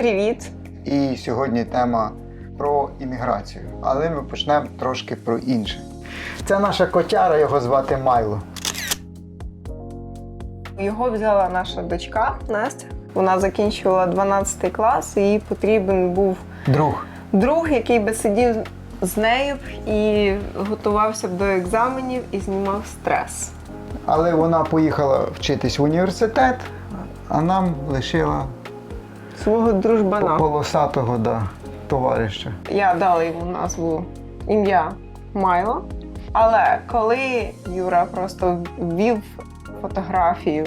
Привіт! І сьогодні тема про імміграцію. Але ми почнемо трошки про інше. Це наша котяра, його звати Майло. Його взяла наша дочка Настя. Вона закінчувала 12 клас, і їй потрібен був Друг. друг, який би сидів з нею і готувався до екзаменів і знімав стрес. Але вона поїхала вчитись в університет, а нам лишила Свого дружбана. полосатого да, товариша. Я дала йому назву ім'я Майло. Але коли Юра просто ввів фотографію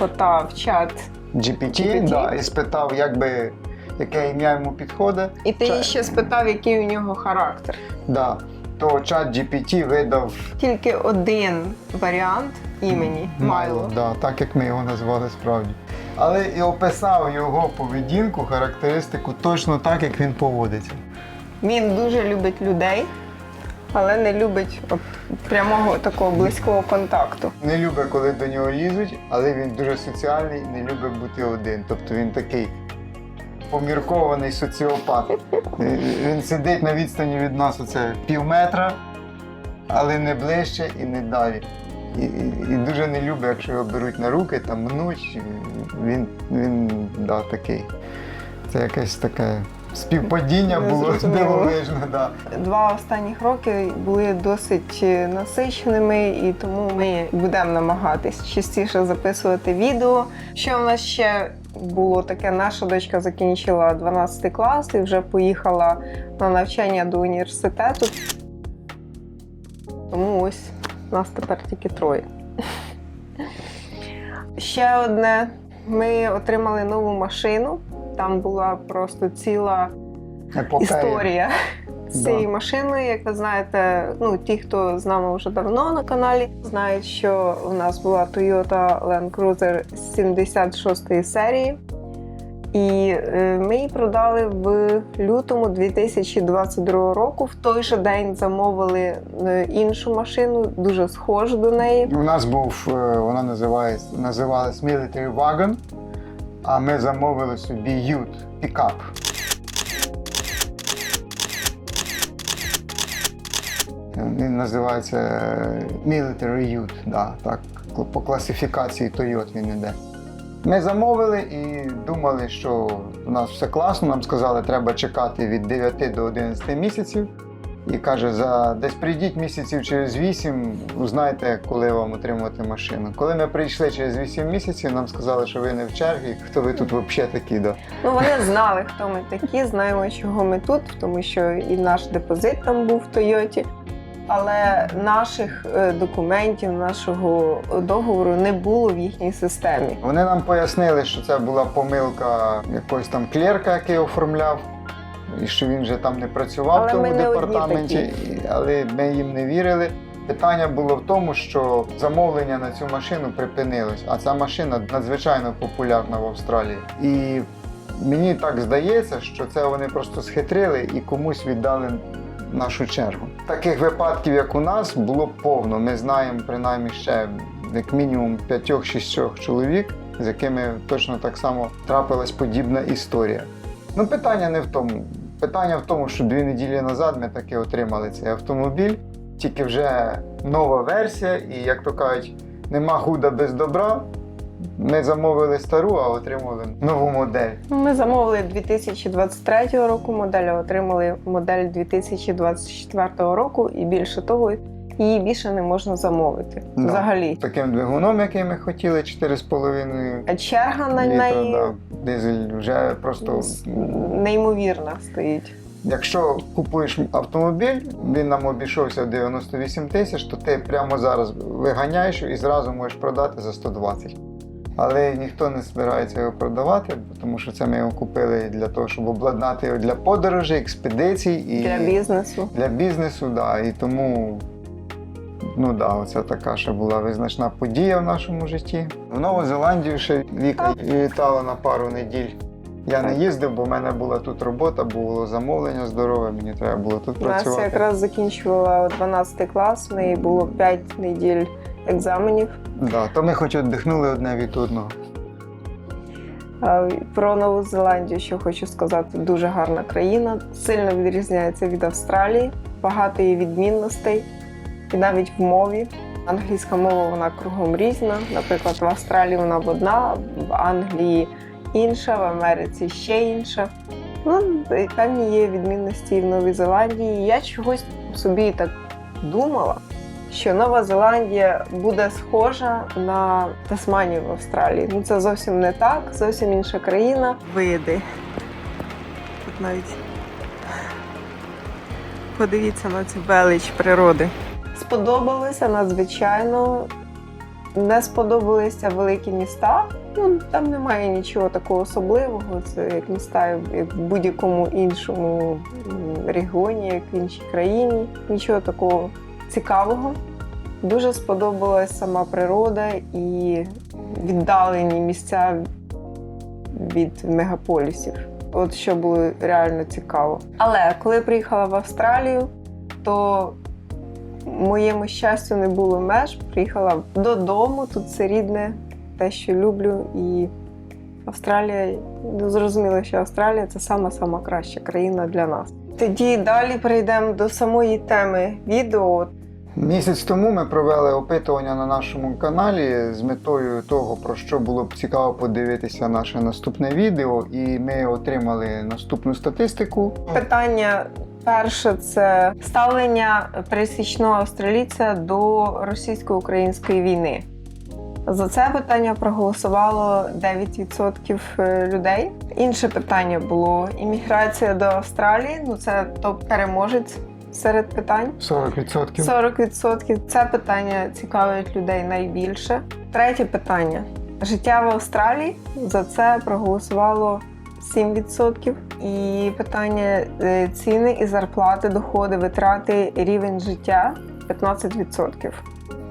кота в чат, GPT, GPT? Да, і спитав, як би, яке ім'я йому підходить. і ти ще спитав, який у нього характер. Да, то чат GPT видав Тільки один варіант імені Майло. Да, так як ми його назвали справді. Але і описав його поведінку, характеристику точно так, як він поводиться. Він дуже любить людей, але не любить от, прямого такого близького контакту. Не любить, коли до нього лізуть, але він дуже соціальний, не любить бути один. Тобто він такий поміркований соціопат. Е, Він сидить на відстані від нас оце пів метра, але не ближче і не далі. І, і, дуже не любить, якщо його беруть на руки, там мнуть. Він, він да, такий. Це якесь таке співпадіння було дивовижне. Да. Два останніх роки були досить насиченими, і тому ми будемо намагатись частіше записувати відео. Що в нас ще було таке? Наша дочка закінчила 12 клас і вже поїхала на навчання до університету. Тому ось нас тепер тільки троє. Ще одне. Ми отримали нову машину. Там була просто ціла Епопея. історія з Да. машиною. Як ви знаєте, ну ті, хто з нами вже давно на каналі, знають, що у нас була Toyota Land Cruiser 76 серії. І е, ми її продали в лютому 2022 року. В той же день замовили е, іншу машину, дуже схожу до неї. У нас був, е, вона називається, називалась Military Wagon, а ми замовили собі Ют пікап. Він називається е, Military Ute, да, так, по класифікації Toyota він іде. Ми замовили і думали, що у нас все класно. Нам сказали, треба чекати від 9 до 11 місяців. І каже, за десь прийдіть місяців через 8, узнаєте, коли вам отримувати машину. Коли ми прийшли через 8 місяців, нам сказали, що ви не в черзі, хто ви тут взагалі такі. Да. Ну вони знали, хто ми такі, знаємо, чого ми тут, тому що і наш депозит там був в Тойоті. Але наших е, документів, нашого договору не було в їхній системі. Вони нам пояснили, що це була помилка якогось там клерка, який оформляв, і що він вже там не працював Але в тому департаменті, але ми їм не вірили. Питання було в тому, що замовлення на цю машину припинилось, а ця машина надзвичайно популярна в Австралії. І мені так здається, що це вони просто схитрили і комусь віддали нашу чергу. Таких випадків, як у нас, було повно. Ми знаємо принаймні ще як мінімум 5-6 чоловік, з якими точно так само трапилась подібна історія. Ну, питання не в тому. Питання в тому, що дві неділі назад ми таки отримали цей автомобіль, тільки вже нова версія, і як то кажуть, нема худа без добра. Ми замовили стару, а отримали нову модель. Ми замовили 2023 року модель, а отримали модель 2024 року, і більше того, її більше не можна замовити. Да. Взагалі. Таким двигуном, який ми хотіли, 4,5 А черга на літра, неї да. дизель вже просто. неймовірна стоїть. Якщо купуєш автомобіль, він нам обійшовся в 98 тисяч, то ти прямо зараз виганяєш і зразу можеш продати за 120. Але ніхто не збирається його продавати, тому що це ми його купили для того, щоб обладнати його для подорожей, експедицій і Для бізнесу. для бізнесу. Да. І тому ну да, оце така ще була визначна подія в нашому житті. В Нову Зеландію ще Віка літала на пару неділь. Я не їздив, бо в мене була тут робота, було замовлення здорове, мені треба було тут працювати. якраз закінчувала 12 клас, в неї було 5 неділь екзаменів. Да, то ми хоч віддихнули одне від одного. Про Нову Зеландію, що хочу сказати, дуже гарна країна, сильно відрізняється від Австралії, багато є відмінностей, і навіть в мові. Англійська мова вона кругом різна. Наприклад, в Австралії вона одна, в Англії інша, в Америці ще інша. Ну, певні є відмінності і в Новій Зеландії. Я чогось собі так думала, що Нова Зеландія буде схожа на Тасманію в Австралії. Ну це зовсім не так, зовсім інша країна. Види. Тут навіть подивіться на цю велич природи. Сподобалося надзвичайно. Не сподобалися великі міста. Ну там немає нічого такого особливого. Це як міста як в будь-якому іншому регіоні, як в іншій країні. Нічого такого цікавого. Дуже сподобалась сама природа і віддалені місця від мегаполісів. От що було реально цікаво. Але коли приїхала в Австралію, то моєму щастю не було меж. Приїхала додому, тут це рідне, те, що люблю. І Австралія, ну, зрозуміло, що Австралія це сама-сама краща країна для нас. Тоді далі перейдемо до самої теми відео. Місяць тому ми провели опитування на нашому каналі з метою того, про що було б цікаво подивитися наше наступне відео, і ми отримали наступну статистику. Питання перше це ставлення пересічного австралійця до російсько-української війни. За це питання проголосувало 9% людей. Інше питання було імміграція до Австралії. Ну це топ-переможець серед питань. 40%. 40%. Це питання цікавить людей найбільше. Третє питання: життя в Австралії. За це проголосувало 7%. І питання е, ціни і зарплати, доходи, витрати, рівень життя 15%.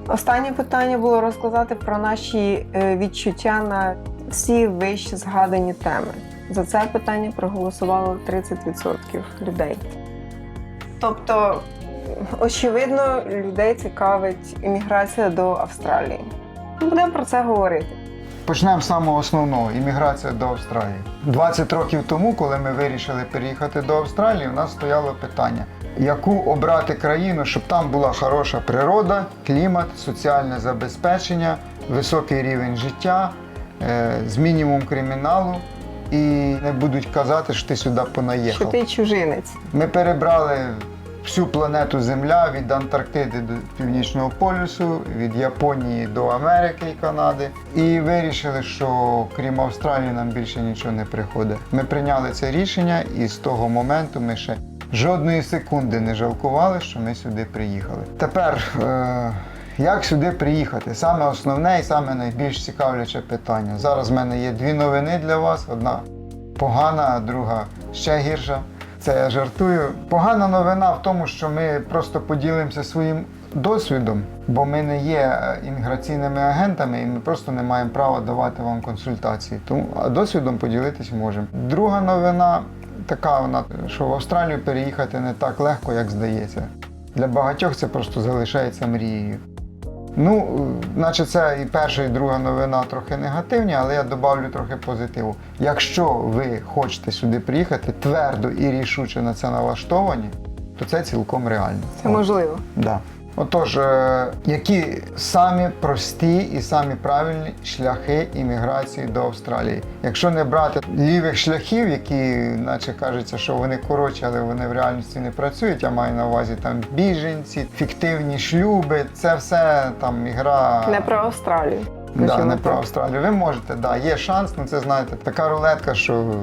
Останнє питання було розказати про наші е, відчуття на всі вище згадані теми. За це питання проголосувало 30% людей. Тобто, очевидно, людей цікавить імміграція до Австралії. Будемо про це говорити. Почнемо з самого основного імміграція до Австралії. 20 років тому, коли ми вирішили переїхати до Австралії, у нас стояло питання, яку обрати країну, щоб там була хороша природа, клімат, соціальне забезпечення, високий рівень життя, е, з мінімум криміналу. І не будуть казати, що ти сюди Що ти чужинець. Ми перебрали всю планету Земля від Антарктиди до Північного полюсу, від Японії до Америки і Канади. І вирішили, що крім Австралії нам більше нічого не приходить. Ми прийняли це рішення, і з того моменту ми ще жодної секунди не жалкували, що ми сюди приїхали. Тепер. Е- як сюди приїхати? Саме основне і саме найбільш цікавляче питання. Зараз в мене є дві новини для вас: одна погана, а друга ще гірша. Це я жартую. Погана новина в тому, що ми просто поділимося своїм досвідом, бо ми не є е, імміграційними агентами і ми просто не маємо права давати вам консультації. Тому а досвідом поділитись можемо. Друга новина така вона, що в Австралію переїхати не так легко, як здається. Для багатьох це просто залишається мрією. Ну, наче це і перша, і друга новина трохи негативні, але я додавлю трохи позитиву. Якщо ви хочете сюди приїхати твердо і рішуче на це налаштовані, то це цілком реально. Це можливо. Да. Отож, е, які самі прості і самі правильні шляхи імміграції до Австралії? Якщо не брати лівих шляхів, які, наче кажеться, що вони коротші, але вони в реальності не працюють. Я маю на увазі там біженці, фіктивні шлюби, це все там ігра. Не про Австралію. Да, не про. Австралію. Ви можете, да, є шанс, ну це знаєте, така рулетка, що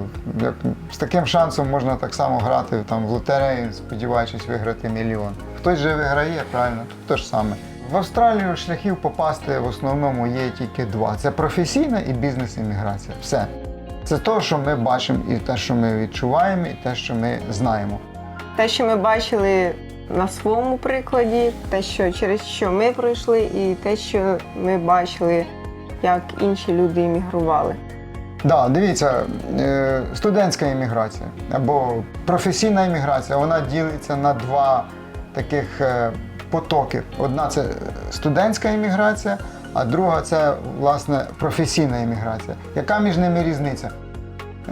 як, з таким шансом можна так само грати там, в лотерею, сподіваючись виграти мільйон. Хтось же виграє, правильно, тут те ж саме. В Австралію шляхів попасти в основному є тільки два: це професійна і бізнес-імміграція. Все. Це те, що ми бачимо, і те, що ми відчуваємо, і те, що ми знаємо. Те, що ми бачили на своєму прикладі, те, що через що ми пройшли, і те, що ми бачили, як інші люди іммігрували. Да, дивіться, е, студентська імміграція або професійна імміграція, вона ділиться на два таких е, потоки. Одна це студентська імміграція, а друга це власне професійна імміграція. Яка між ними різниця?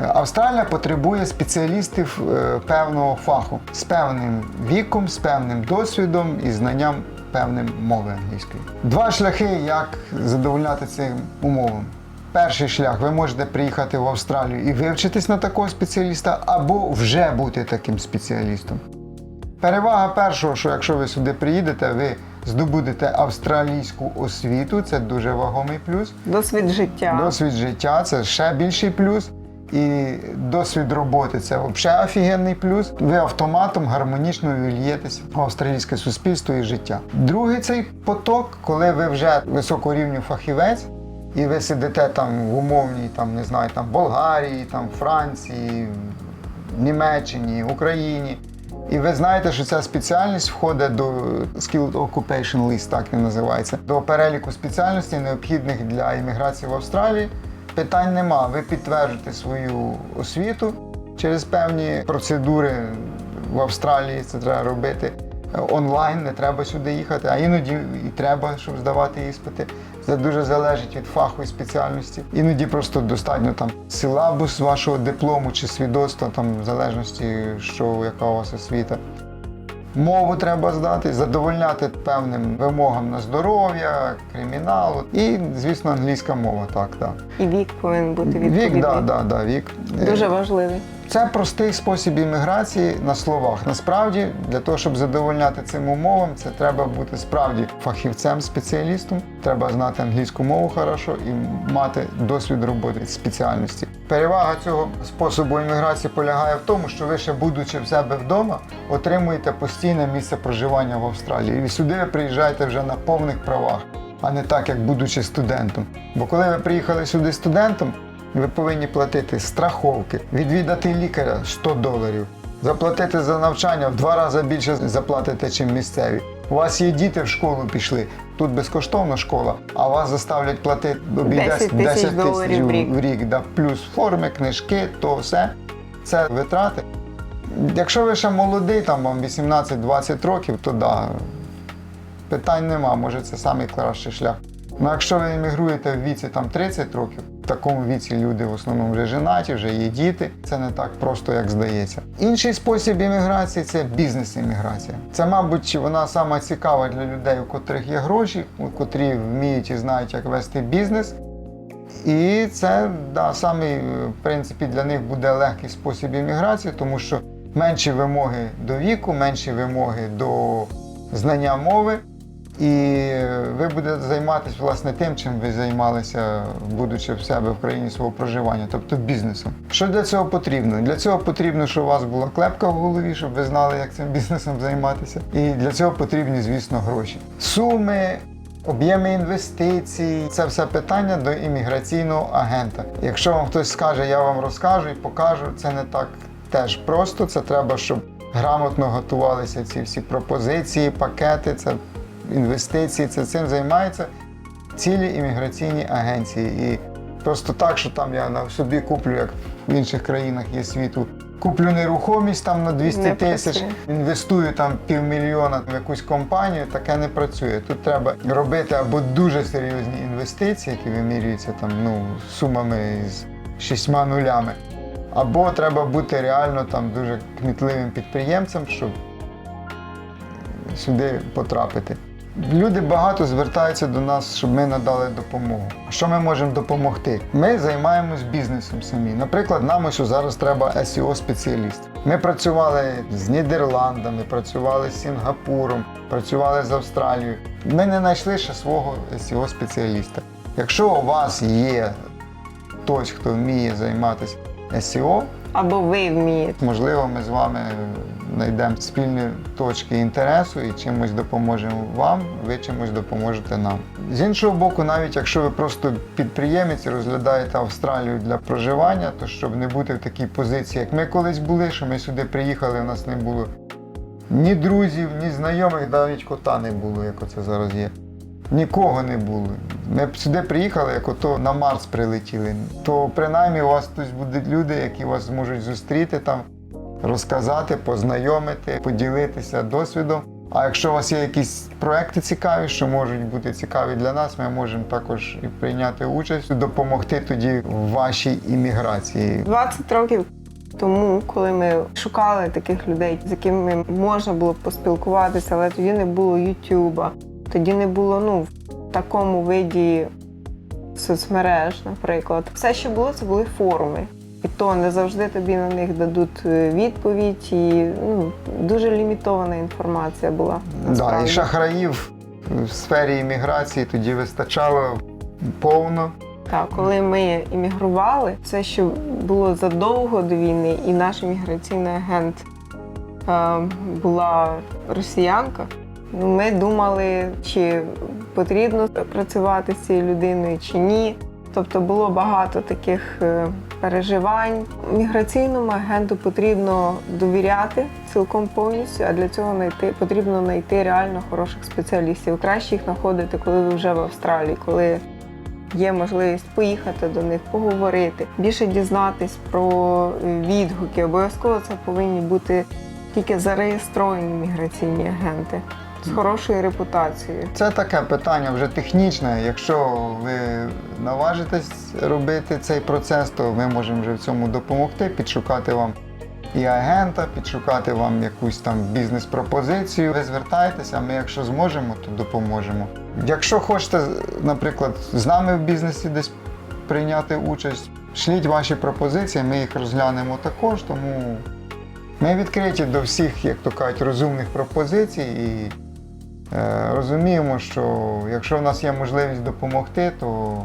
Е, Австралія потребує спеціалістів певного фаху з певним віком, з певним досвідом і знанням певним мови англійської. Два шляхи, як задовольняти цим умовам. Перший шлях ви можете приїхати в Австралію і вивчитись на такого спеціаліста, або вже бути таким спеціалістом. Перевага першого, що якщо ви сюди приїдете, ви здобудете австралійську освіту, це дуже вагомий плюс. Досвід життя. Досвід життя це ще більший плюс. І досвід роботи це взагалі офігенний плюс. Ви автоматом гармонічно вільєтесь в австралійське суспільство і життя. Другий цей поток, коли ви вже високорівню фахівець, і ви сидите там в умовній, там не знаю, там Болгарії, там Франції, Німеччині, Україні. І ви знаєте, що ця спеціальність входить до Skilled Occupation List, так він називається, до переліку спеціальностей, необхідних для імміграції в Австралії. Питань нема. Ви підтверджуєте свою освіту через певні процедури в Австралії. Це треба робити онлайн, не треба сюди їхати, а іноді і треба, щоб здавати іспити. Це дуже залежить від фаху і спеціальності. Іноді просто достатньо там силабус вашого диплому чи свідоцтва, там в залежності, що яка у вас освіта. Мову треба здати, задовольняти певним вимогам на здоров'я, криміналу і, звісно, англійська мова. Так, так. І вік повинен бути відповідний. Вік, да, да, да, вік. Дуже важливий. Це простий спосіб імміграції на словах. Насправді, для того, щоб задовольняти цим умовам, це треба бути справді фахівцем, спеціалістом. Треба знати англійську мову хорошо і мати досвід роботи спеціальності. Перевага цього способу імміграції полягає в тому, що ви ще будучи в себе вдома, отримуєте постійне місце проживання в Австралії. І сюди ви приїжджаєте вже на повних правах, а не так, як будучи студентом. Бо коли ви приїхали сюди студентом, ви повинні платити страховки, відвідати лікаря 100 доларів, заплатити за навчання в два рази більше заплатите, чим місцеві. У вас є діти в школу пішли. Тут безкоштовна школа, а вас заставлять платити обійдесь 10 тисяч доларів в рік. в рік да, плюс форми, книжки, то все. Це витрати. Якщо ви ще молодий, там вам 18-20 років, то да, питань нема, може це найкращий шлях. Ну якщо ви емігруєте в віці там 30 років, такому віці люди в основному вже женаті, вже є діти. Це не так просто, як здається. Інший спосіб імміграції це бізнес-імміграція. Це, мабуть, вона сама цікава для людей, у котрих є гроші, у котрі вміють і знають, як вести бізнес. І це да, самий, е, в принципі, для них буде легкий спосіб імміграції, тому що менші вимоги до віку, менші вимоги до знання мови. І ви будете займатися власне тим, чим ви займалися, будучи в себе в країні свого проживання, тобто бізнесом. Що для цього потрібно? Для цього потрібно, щоб у вас була клепка в голові, щоб ви знали, як цим бізнесом займатися. І для цього потрібні, звісно, гроші. Суми. Об'єми інвестицій це все питання до імміграційного агента. Якщо вам хтось скаже, я вам розкажу і покажу, це не так теж просто. Це треба, щоб грамотно готувалися ці всі пропозиції, пакети. Це інвестиції, це цим займаються цілі імміграційні агенції. І просто так, що там я на собі куплю, як в інших країнах є світу, куплю нерухомість там на 200 тисяч, інвестую там півмільйона в якусь компанію, таке не працює. Тут треба робити або дуже серйозні інвестиції, які вимірюються там ну, сумами з шістьма нулями. Або треба бути реально там дуже кмітливим підприємцем, щоб сюди потрапити. Люди багато звертаються до нас, щоб ми надали допомогу. Що ми можемо допомогти? Ми займаємось бізнесом самі. Наприклад, нам ось зараз треба seo спеціаліст Ми працювали з Нідерландами, працювали з Сінгапуром, працювали з Австралією. Ми не знайшли ще свого seo спеціаліста Якщо у вас є хтось, хто вміє займатися SEO, Або ви вмієте. Можливо, ми з вами знайдемо спільні точки інтересу і чимось допоможемо вам, ви чимось допоможете нам. З іншого боку, навіть якщо ви просто підприємець і розглядаєте Австралію для проживання, то щоб не бути в такій позиції, як ми колись були, що ми сюди приїхали, у нас не було ні друзів, ні знайомих, навіть кота не було, як оце зараз є. Нікого не було. Ми сюди приїхали, як ото на Марс прилетіли. То принаймні у вас тут будуть люди, які вас зможуть зустріти там, розказати, познайомити, поділитися досвідом. А якщо у вас є якісь проекти цікаві, що можуть бути цікаві для нас, ми можемо також і прийняти участь, допомогти тоді в вашій імміграції. 20 років тому, коли ми шукали таких людей, з якими можна було б поспілкуватися, але тоді не було Ютуба, тоді не було ну, в такому виді соцмереж, наприклад. Все, що було, це були форуми. І то не завжди тобі на них дадуть е, відповідь, і ну, дуже лімітована інформація була. Да, і шахраїв в сфері імміграції тоді вистачало повно. Так, коли ми іммігрували, все, що було задовго до війни, і наш імміграційний агент е, була росіянка. Ми думали, чи потрібно працювати з цією людиною, чи ні. Тобто було багато таких е, переживань. Міграційному агенту потрібно довіряти цілком повністю, а для цього знайти, потрібно знайти реально хороших спеціалістів. Краще їх знаходити, коли ви вже в Австралії, коли є можливість поїхати до них, поговорити, більше дізнатись про відгуки. Обов'язково це повинні бути тільки зареєстровані міграційні агенти з хорошою репутацією. Це таке питання вже технічне. Якщо ви наважитесь робити цей процес, то ми можемо вже в цьому допомогти, підшукати вам і агента, підшукати вам якусь там бізнес-пропозицію. Ви звертайтеся, ми, якщо зможемо, то допоможемо. Якщо хочете, наприклад, з нами в бізнесі десь прийняти участь, шліть ваші пропозиції, ми їх розглянемо також, тому ми відкриті до всіх, як то кажуть, розумних пропозицій і розуміємо, що якщо в нас є можливість допомогти, то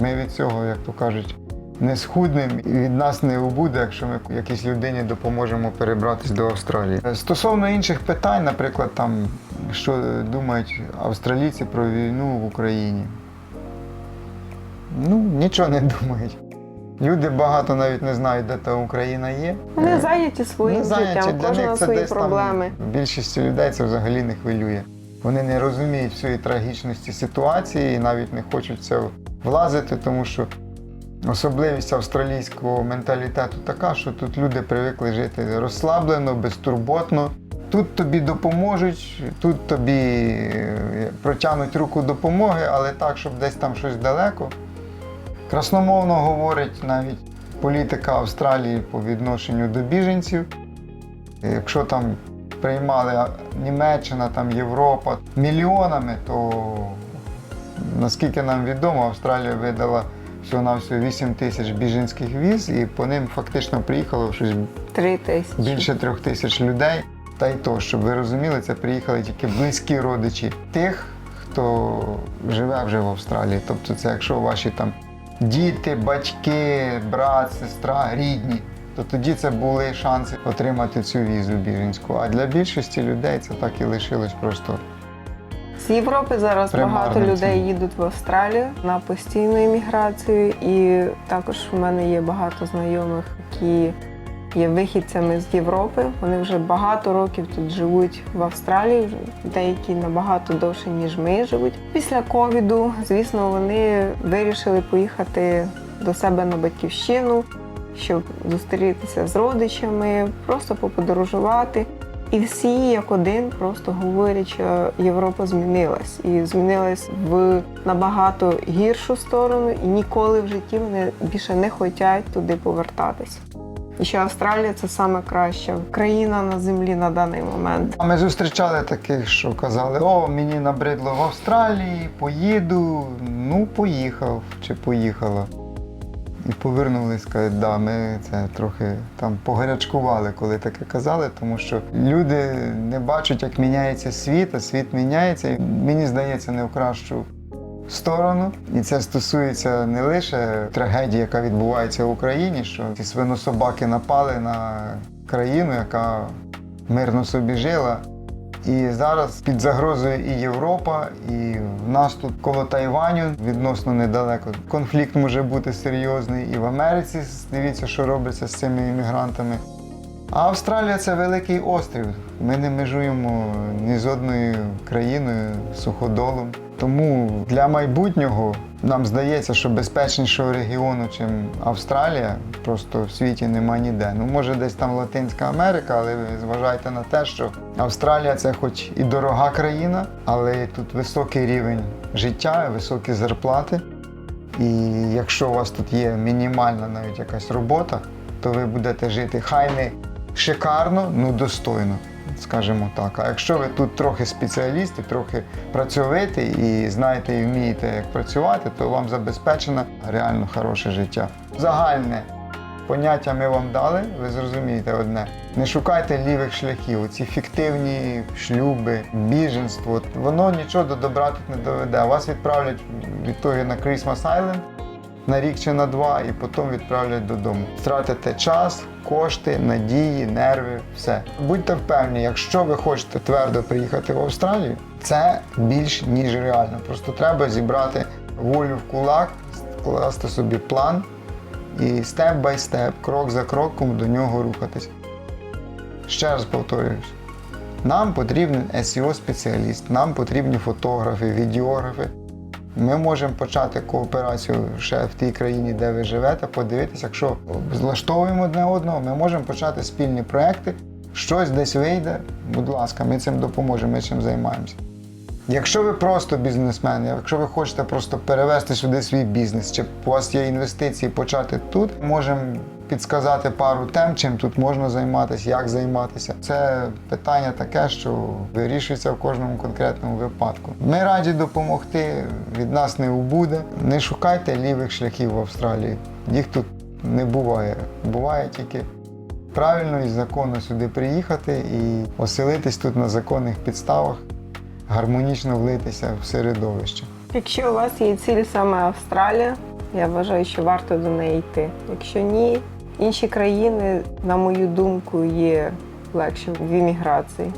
ми від цього, як то кажуть, не схуднемо і від нас не убуде, якщо ми якійсь людині допоможемо перебратися до Австралії. Е, Стосовно інших питань, наприклад, там, що думають австралійці про війну в Україні. Ну, нічого не думають. Люди багато навіть не знають, де та Україна є. Вони Е, зайняті своїм не зайняті. життям, кожного свої проблеми. Там, більшості людей це взагалі не хвилює. Вони не розуміють всієї трагічності ситуації і навіть не хочуть це влазити, тому що особливість австралійського менталітету така, що тут люди привикли жити розслаблено, безтурботно. Тут тобі допоможуть, тут тобі е, протягнуть руку допомоги, але так, щоб десь там щось далеко. Красномовно говорить навіть політика Австралії по відношенню до біженців. Якщо там приймали Німеччина, там Європа мільйонами, то наскільки нам відомо, Австралія видала всього-навсього 8 тисяч біженських віз, і по ним фактично приїхало щось Три тисячі. більше трьох тисяч людей. Та й то, щоб ви розуміли, це приїхали тільки близькі родичі тих, хто живе вже в Австралії. Тобто, це якщо ваші там діти, батьки, брат, сестра, рідні, то тоді це були шанси отримати цю візу біженську. А для більшості людей це так і лишилось просто. З Європи зараз багато людей їдуть в Австралію на постійну імміграцію, і також в мене є багато знайомих, які є вихідцями з Європи. Вони вже багато років тут живуть в Австралії, деякі набагато довше, ніж ми живуть. Після ковіду, звісно, вони вирішили поїхати до себе на батьківщину, щоб зустрітися з родичами, просто поподорожувати. І всі як один просто говорять, що Європа змінилась і змінилась в набагато гіршу сторону, і ніколи в житті вони більше не хочуть туди повертатися. І що Австралія це саме краща країна на землі на даний момент. А ми зустрічали таких, що казали: о, мені набридло в Австралії, поїду. Ну, поїхав чи поїхала. І повернулись, кажуть, да, ми це трохи там погарячкували, коли таке казали, тому що люди не бачать, як міняється світ, а світ міняється. І мені здається, не в кращу сторону. І це стосується не лише трагедії, яка відбувається в Україні, що ці свинособаки напали на країну, яка мирно собі жила. І зараз під загрозою і Європа, і нас тут коло Тайваню відносно недалеко. Конфлікт може бути серйозний і в Америці. Дивіться, що робиться з цими іммігрантами. А Австралія це великий острів. Ми не межуємо ні з одною країною суходолом. Тому для майбутнього нам здається, що безпечнішого регіону, ніж Австралія, просто в світі нема ніде. Ну, може, десь там Латинська Америка, але зважайте на те, що Австралія це хоч і дорога країна, але тут високий рівень життя, високі зарплати. І якщо у вас тут є мінімальна навіть якась робота, то ви будете жити хай не шикарно, ну достойно, скажімо так. А якщо ви тут трохи спеціалісти, трохи працьовиті і знаєте і вмієте як працювати, то вам забезпечено реально хороше життя. Загальне поняття ми вам дали, ви зрозумієте одне. Не шукайте лівих шляхів, ці фіктивні шлюби, біженство. Воно нічого до добра тут не доведе. Вас відправлять відтоді на Christmas Island на рік чи на два, і потім відправлять додому. Втратите час, кошти, надії, нерви, все. Будьте впевнені, якщо ви хочете твердо приїхати в Австралію, це більш ніж реально. Просто треба зібрати волю в кулак, скласти собі план і степ бай степ, крок за кроком до нього рухатись. Ще раз повторююсь. Нам потрібен SEO-спеціаліст, нам потрібні фотографи, відеографи. Ми можемо почати кооперацію ще в тій країні, де ви живете, подивитися, якщо злаштовуємо одне одного, ми можемо почати спільні проекти. Щось десь вийде, будь ласка, ми цим допоможемо, ми цим займаємося. Якщо ви просто бізнесмен, якщо ви хочете просто перевести сюди свій бізнес, чи у вас є інвестиції почати тут, можемо підсказати пару тем, чим тут можна займатися, як займатися. Це питання таке, що вирішується в кожному конкретному випадку. Ми раді допомогти, від нас не убуде. Не шукайте лівих шляхів в Австралії. Їх тут не буває. Буває тільки правильно і законно сюди приїхати і оселитись тут на законних підставах гармонічно влитися в середовище. Якщо у вас є ціль саме Австралія, я вважаю, що варто до неї йти. Якщо ні, інші країни, на мою думку, є легшим в імміграції.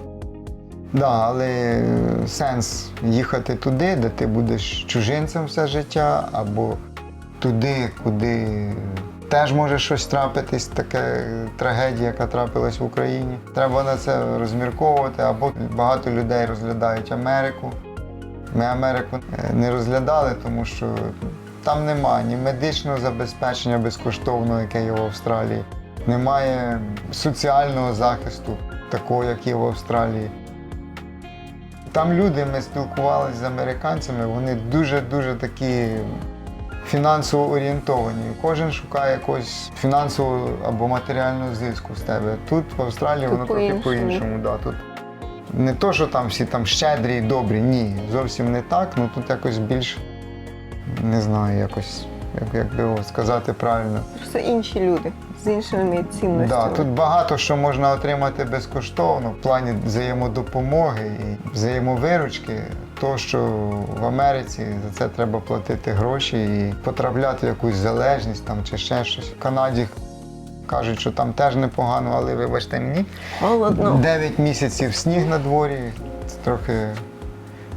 Да, але е, сенс їхати туди, де ти будеш чужинцем все життя, або туди, куди теж може щось трапитись, таке е, трагедія, яка трапилась в Україні. Треба на це розмірковувати, або багато людей розглядають Америку. Ми Америку е, не розглядали, тому що там немає ні медичного забезпечення безкоштовного, яке є в Австралії, немає соціального захисту, такого, як є в Австралії. Там люди, ми спілкувалися з американцями, вони дуже-дуже такі фінансово орієнтовані. Кожен шукає якогось фінансового або матеріального зиску з тебе. Тут в Австралії Тут воно трохи по-іншому. Да, тут не то, що там всі там щедрі і добрі, ні, зовсім не так. Ну тут якось більш не знаю, якось, як, як би його сказати правильно. Просто інші люди з іншими цінностями. Да, тут багато що можна отримати безкоштовно в плані взаємодопомоги і взаємовиручки. То, що в Америці за це треба платити гроші і потрапляти в якусь залежність там чи ще щось. В Канаді кажуть, що там теж непогано, але вибачте мені. Холодно. 9 місяців сніг на дворі. Це трохи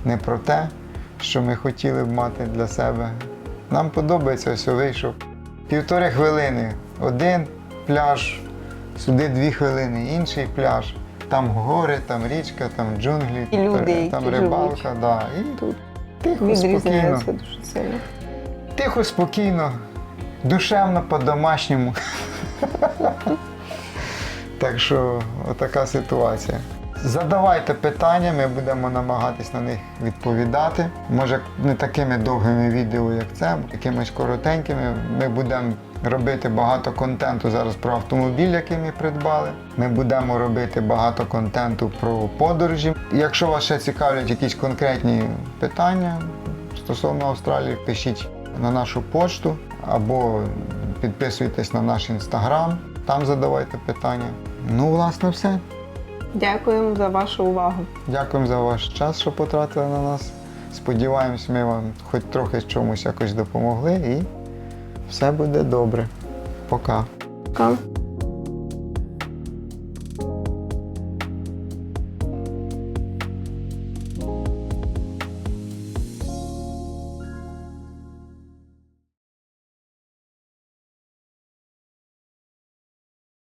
не про те, що ми хотіли б мати для себе. Нам подобається, ось вийшов. Півтори хвилини. Один пляж, сюди дві хвилини, інший пляж. Там гори, там річка, там джунглі, І люди, там які рибалка. живуть. Да. І Тут тихо, спокійно. дуже сильно. Тихо, спокійно, душевно по-домашньому. так що, отака ситуація. Задавайте питання, ми будемо намагатись на них відповідати. Може, не такими довгими відео, як це, якимись коротенькими. Ми будемо робити багато контенту зараз про автомобіль, який ми придбали. Ми будемо робити багато контенту про подорожі. Якщо вас ще цікавлять якісь конкретні питання стосовно Австралії, пишіть на нашу почту або підписуйтесь на наш інстаграм, там задавайте питання. Ну, власне, все. Дякуємо за вашу увагу. Дякуємо за ваш час, що потратили на нас. Сподіваємось, ми вам хоч трохи з чомусь якось допомогли і все буде добре. Пока. Пока.